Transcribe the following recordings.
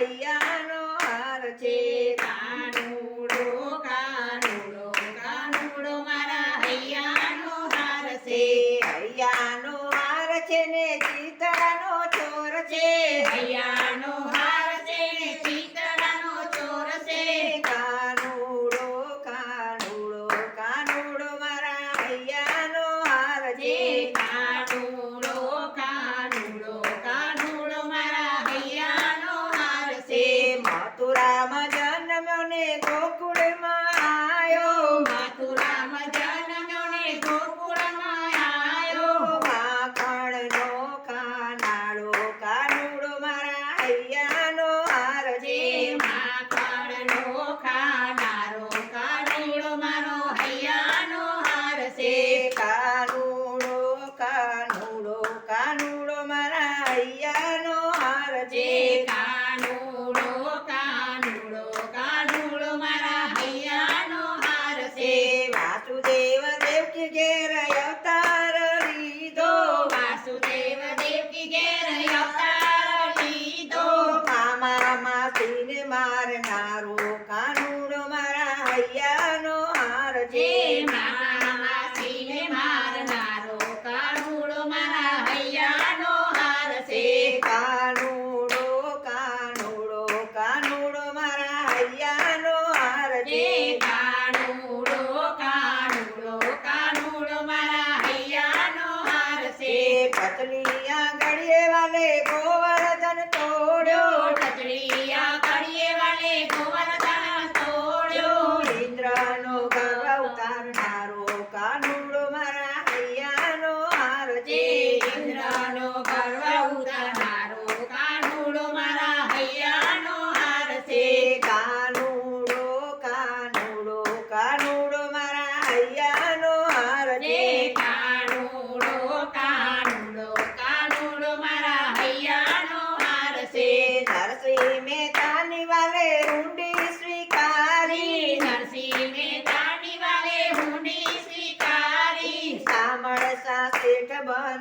అయ్యానో అరచే కానుడు కానుడు కానుడు మన అయ్యానో హరసే అయ్యానో హరచనే జీతానో చోరచే అయ్యా કરજે માખણ ખાનારો કાનુડો મારો હૈયાનો હારશે કાનુડો કાનુડો કાનુડો મારા હૈયાનો હારજે પત્ની આગળ વાલે ગોવર્ધન તોડ્યો. ઠચડીયા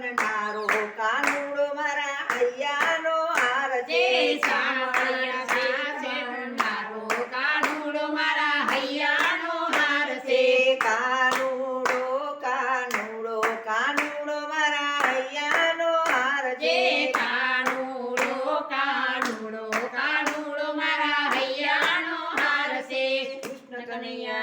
అన్నారు కానుడు మర అయ్యాను ఆరతి కానుడు మర అయ్యాను ఆరతి కానుడు కానుడు కానుడు మర అయ్యాను ఆరతి కానుడు కానుడు కానుడు మర అయ్యాను ఆరతి కృష్ణ కనయ్యా